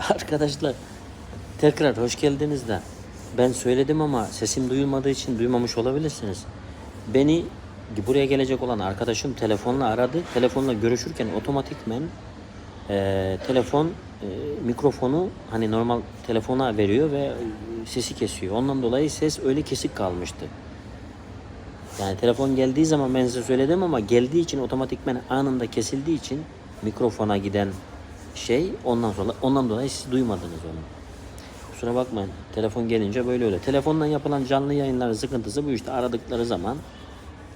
Arkadaşlar tekrar hoş geldiniz de ben söyledim ama sesim duyulmadığı için duymamış olabilirsiniz. Beni buraya gelecek olan arkadaşım telefonla aradı. Telefonla görüşürken otomatikmen e, telefon e, mikrofonu hani normal telefona veriyor ve sesi kesiyor. Ondan dolayı ses öyle kesik kalmıştı. Yani telefon geldiği zaman ben size söyledim ama geldiği için otomatikmen anında kesildiği için mikrofona giden şey ondan sonra ondan dolayı siz duymadınız onu. Kusura bakmayın. Telefon gelince böyle öyle. Telefondan yapılan canlı yayınların sıkıntısı bu işte aradıkları zaman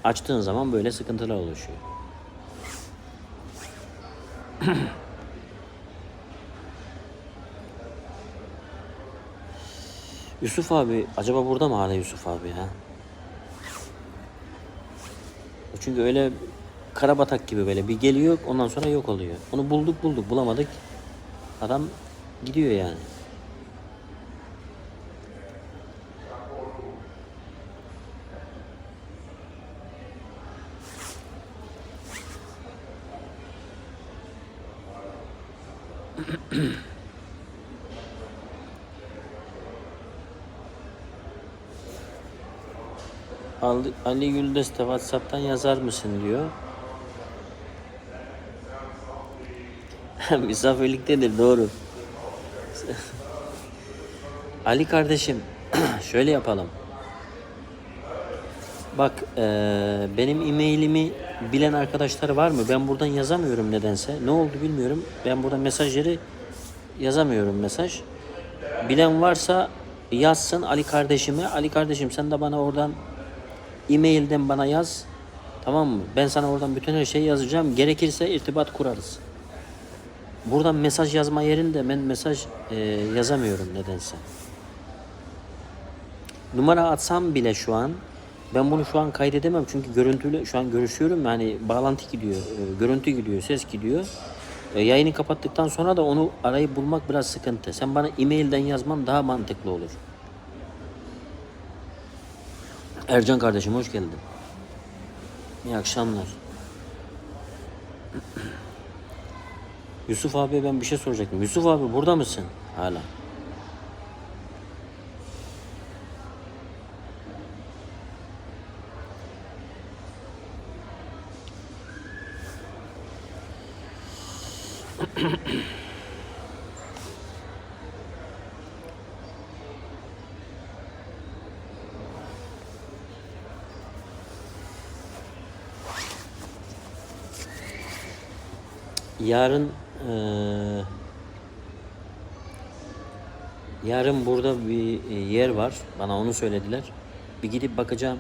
açtığın zaman böyle sıkıntılar oluşuyor. Yusuf abi acaba burada mı hala Yusuf abi ya? Çünkü öyle karabatak gibi böyle bir geliyor ondan sonra yok oluyor. Onu bulduk bulduk bulamadık. Adam gidiyor yani. Ali, Güldeste Whatsapp'tan yazar mısın diyor. Misafirliktedir doğru. Ali kardeşim şöyle yapalım. Bak eee, benim e-mailimi bilen arkadaşlar var mı? Ben buradan yazamıyorum nedense. Ne oldu bilmiyorum. Ben burada mesajları yazamıyorum mesaj. Bilen varsa yazsın Ali kardeşime. Ali kardeşim sen de bana oradan e-mailden bana yaz. Tamam mı? Ben sana oradan bütün her şeyi yazacağım. Gerekirse irtibat kurarız. Buradan mesaj yazma yerinde ben mesaj e, yazamıyorum nedense. Numara atsam bile şu an ben bunu şu an kaydedemem çünkü görüntüyle şu an görüşüyorum yani bağlantı gidiyor, e, görüntü gidiyor, ses gidiyor. E, yayını kapattıktan sonra da onu arayıp bulmak biraz sıkıntı. Sen bana e-mailden yazman daha mantıklı olur. Ercan kardeşim hoş geldin. İyi akşamlar. Yusuf abi ben bir şey soracaktım. Yusuf abi burada mısın hala? Yarın eee, yarın burada bir e, yer var. Bana onu söylediler. Bir gidip bakacağım.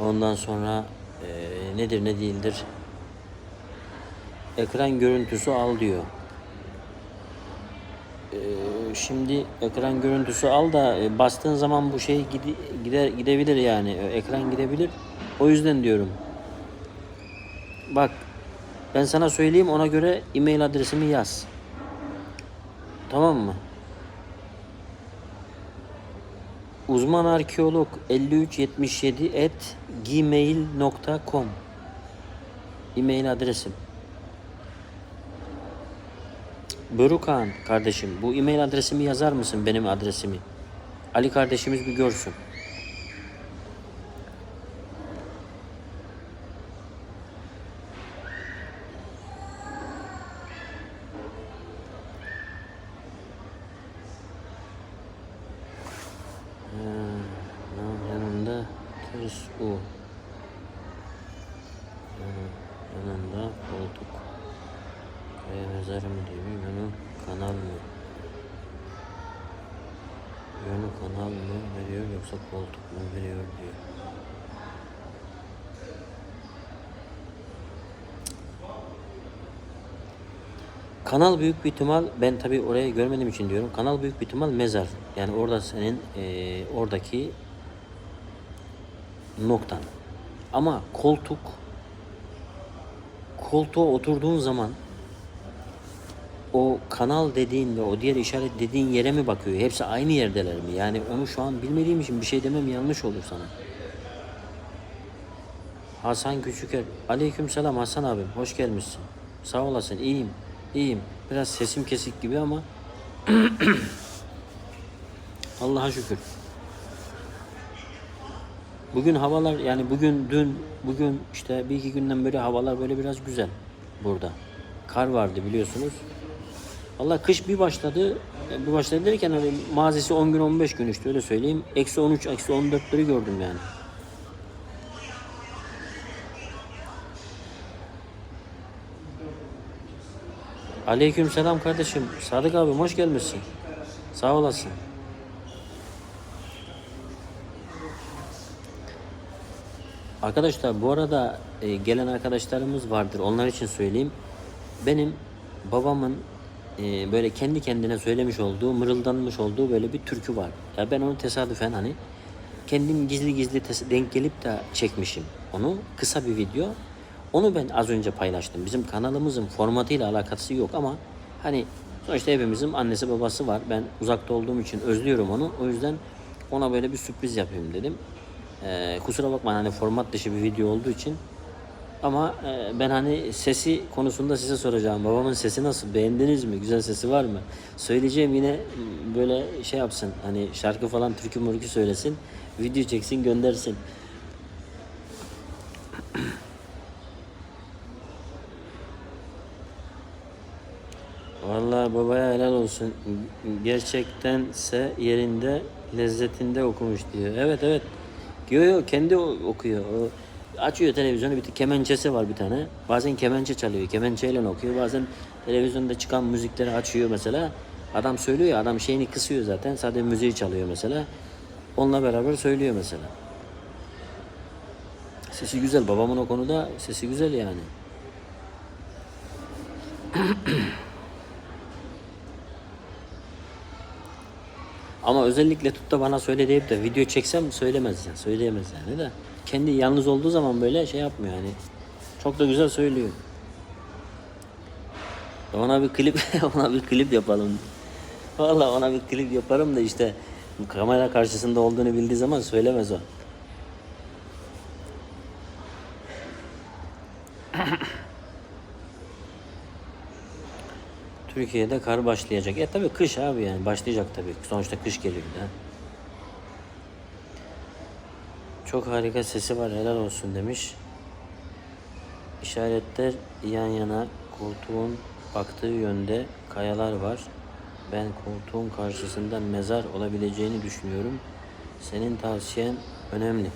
Ondan sonra eee, nedir ne değildir. Ekran görüntüsü al diyor. Eee, şimdi ekran görüntüsü al da e, bastığın zaman bu şey gide- gider gidebilir yani. E, Ekran gidebilir. O yüzden diyorum. Bak ben sana söyleyeyim ona göre e-mail adresimi yaz. Tamam mı? Uzman arkeolog 5377 at gmail.com e-mail adresim. Börükan kardeşim bu e-mail adresimi yazar mısın benim adresimi? Ali kardeşimiz bir görsün. Yan- yanında ters U. Yan- Yanında koltuk. Kaya mezarı mı diyor? Yönü kanal mı? Yönü kanal mı veriyor yoksa koltuk mu veriyor diyor. Kanal büyük bir ihtimal ben tabi oraya görmediğim için diyorum. Kanal büyük bir ihtimal mezar. Yani orada senin eee, oradaki noktan. Ama koltuk koltuğa oturduğun zaman o kanal dediğin ve o diğer işaret dediğin yere mi bakıyor? Hepsi aynı yerdeler mi? Yani onu şu an bilmediğim için bir şey demem yanlış olur sana. Hasan Küçüker. Aleyküm selam Hasan abim. Hoş gelmişsin. Sağ olasın. İyiyim. İyiyim. Biraz sesim kesik gibi ama Allah'a şükür. Bugün havalar yani bugün dün bugün işte bir iki günden beri havalar böyle biraz güzel burada. Kar vardı biliyorsunuz. Allah kış bir başladı. e, Bir başladı derken hani mazisi 10 gün 15 gün işte öyle söyleyeyim. Eksi 13, eksi 14'leri gördüm yani. Aleyküm selam kardeşim. Sadık abi hoş gelmişsin. Sağ olasın. Arkadaşlar bu arada e, gelen arkadaşlarımız vardır. Onlar için söyleyeyim. Benim babamın e, böyle kendi kendine söylemiş olduğu, mırıldanmış olduğu böyle bir türkü var. Ya ben onu tesadüfen hani kendim gizli gizli denk gelip de çekmişim onu. Kısa bir video. Onu ben az önce paylaştım. Bizim kanalımızın formatıyla alakası yok ama hani sonuçta hepimizin annesi babası var. Ben uzakta olduğum için özlüyorum onu. O yüzden ona böyle bir sürpriz yapayım dedim. Ee, kusura bakma hani format dışı bir video olduğu için ama e, ben hani sesi konusunda size soracağım. Babamın sesi nasıl? Beğendiniz mi? Güzel sesi var mı? Söyleyeceğim yine böyle şey yapsın. Hani şarkı falan türkü mürkü söylesin. Video çeksin göndersin. Vallahi babaya helal olsun. Gerçektense yerinde lezzetinde okumuş diyor. Evet evet. Yo yo kendi okuyor. O açıyor televizyonu bir kemençesi var bir tane. Bazen kemençe çalıyor. Kemençeyle okuyor. Bazen televizyonda çıkan müzikleri açıyor mesela. Adam söylüyor ya adam şeyini kısıyor zaten. Sadece müziği çalıyor mesela. Onunla beraber söylüyor mesela. Sesi güzel. Babamın o konuda sesi güzel yani. Ama özellikle tut da bana söyle deyip de video çeksem söylemez yani. Söyleyemez yani de. Kendi yalnız olduğu zaman böyle şey yapmıyor yani. Çok da güzel söylüyor. Ona bir klip ona bir klip yapalım. Vallahi ona bir klip yaparım da işte kamera karşısında olduğunu bildiği zaman söylemez o. Türkiye'de kar başlayacak. E tabi kış abi yani başlayacak tabi. Sonuçta kış geliyor da. Çok harika sesi var helal olsun demiş. İşaretler yan yana koltuğun baktığı yönde kayalar var. Ben koltuğun karşısında mezar olabileceğini düşünüyorum. Senin tavsiyen önemli.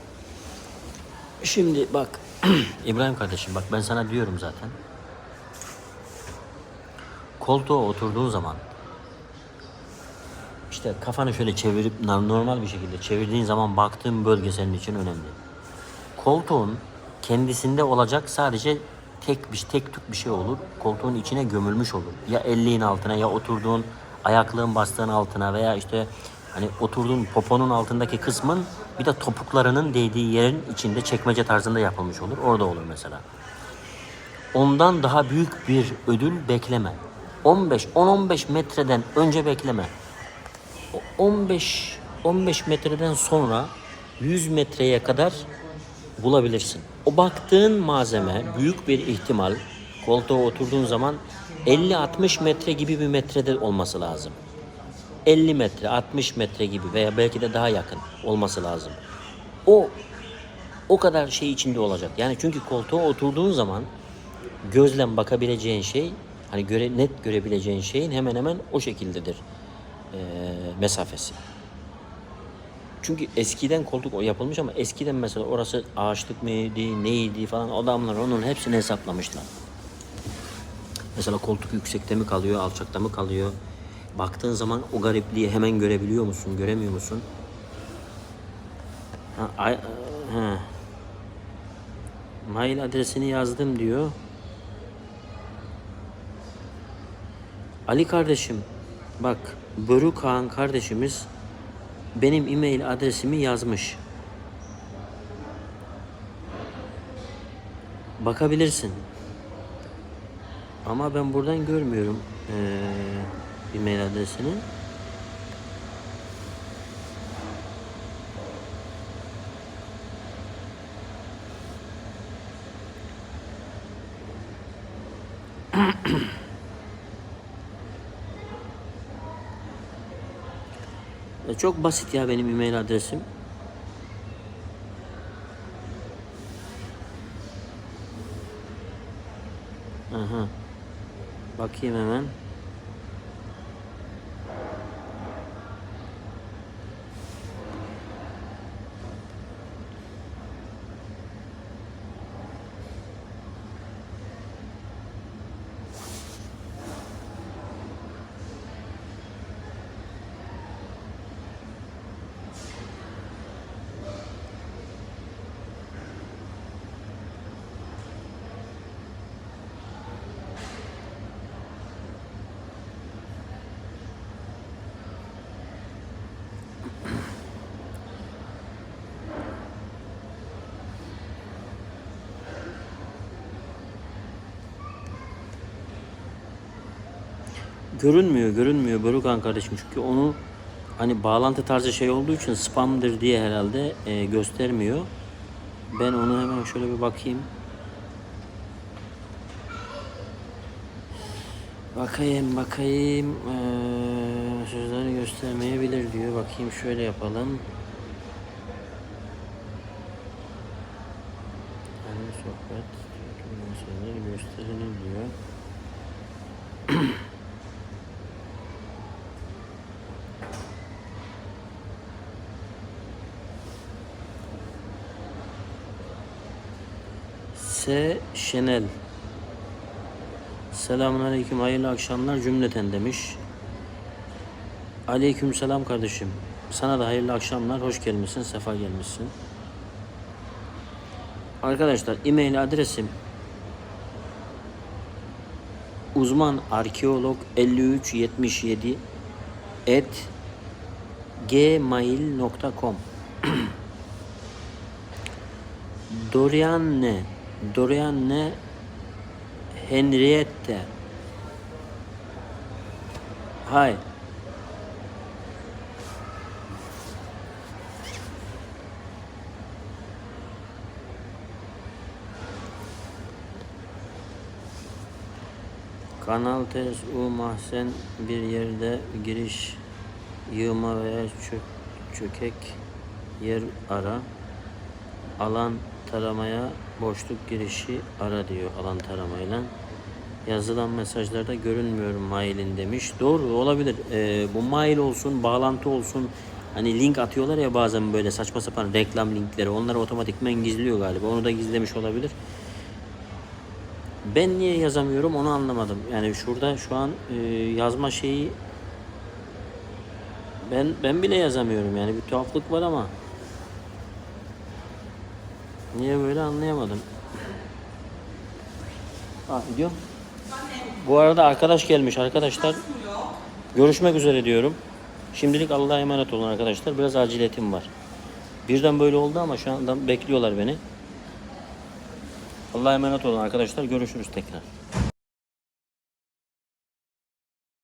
Şimdi bak İbrahim kardeşim bak ben sana diyorum zaten koltuğa oturduğun zaman işte kafanı şöyle çevirip normal bir şekilde çevirdiğin zaman baktığın bölge senin için önemli. Koltuğun kendisinde olacak sadece tek bir tek tük bir şey olur. Koltuğun içine gömülmüş olur. Ya elliğin altına ya oturduğun ayaklığın bastığın altına veya işte hani oturduğun poponun altındaki kısmın bir de topuklarının değdiği yerin içinde çekmece tarzında yapılmış olur. Orada olur mesela. Ondan daha büyük bir ödül bekleme. 15 10-15 metreden önce bekleme. O 15 15 metreden sonra 100 metreye kadar bulabilirsin. O baktığın malzeme büyük bir ihtimal koltuğa oturduğun zaman 50-60 metre gibi bir metrede olması lazım. 50 metre, 60 metre gibi veya belki de daha yakın olması lazım. O o kadar şey içinde olacak. Yani çünkü koltuğa oturduğun zaman gözlem bakabileceğin şey hani göre, net görebileceğin şeyin hemen hemen o şekildedir eee, mesafesi. Çünkü eskiden koltuk yapılmış ama eskiden mesela orası ağaçlık mıydı, neydi falan adamlar onun hepsini hesaplamışlar. Mesela koltuk yüksekte mi kalıyor, alçakta mı kalıyor? Baktığın zaman o garipliği hemen görebiliyor musun, göremiyor musun? Ha, ay, ha. Mail adresini yazdım diyor. Ali kardeşim bak Börü Kaan kardeşimiz benim e-mail adresimi yazmış. Bakabilirsin. Ama ben buradan görmüyorum eee e-mail adresini. Ya çok basit ya benim e-mail adresim. Aha. Bakayım hemen. Görünmüyor, görünmüyor Börükan kardeşim. Çünkü onu hani bağlantı tarzı şey olduğu için spamdır diye herhalde e, göstermiyor. Ben onu hemen şöyle bir bakayım. Bakayım, bakayım. Ee, sözleri göstermeyebilir diyor. Bakayım şöyle yapalım. Yani sohbet, sözleri gösterilir diyor. S. Şenel. Selamun aleyküm, hayırlı akşamlar cümleten demiş. Aleyküm selam kardeşim. Sana da hayırlı akşamlar, hoş gelmişsin, sefa gelmişsin. Arkadaşlar e-mail adresim uzman arkeolog 5377 et gmail.com Dorianne Dorianne Henriette. Hay. Kanal ters U mahzen bir yerde giriş yığma veya çök, çökek yer ara alan taramaya boşluk girişi ara diyor alan taramayla. Yazılan mesajlarda görünmüyor mailin demiş. Doğru olabilir. Ee, bu mail olsun, bağlantı olsun. Hani link atıyorlar ya bazen böyle saçma sapan reklam linkleri. Onları otomatikmen gizliyor galiba. Onu da gizlemiş olabilir. Ben niye yazamıyorum onu anlamadım. Yani şurada şu an e, yazma şeyi ben ben bile yazamıyorum yani bir tuhaflık var ama niye böyle anlayamadım. Ha gidiyorum. Bu arada arkadaş gelmiş arkadaşlar. Görüşmek üzere diyorum. Şimdilik Allah'a emanet olun arkadaşlar. Biraz aciliyetim var. Birden böyle oldu ama şu anda bekliyorlar beni. Allah'a emanet olun arkadaşlar. Görüşürüz tekrar.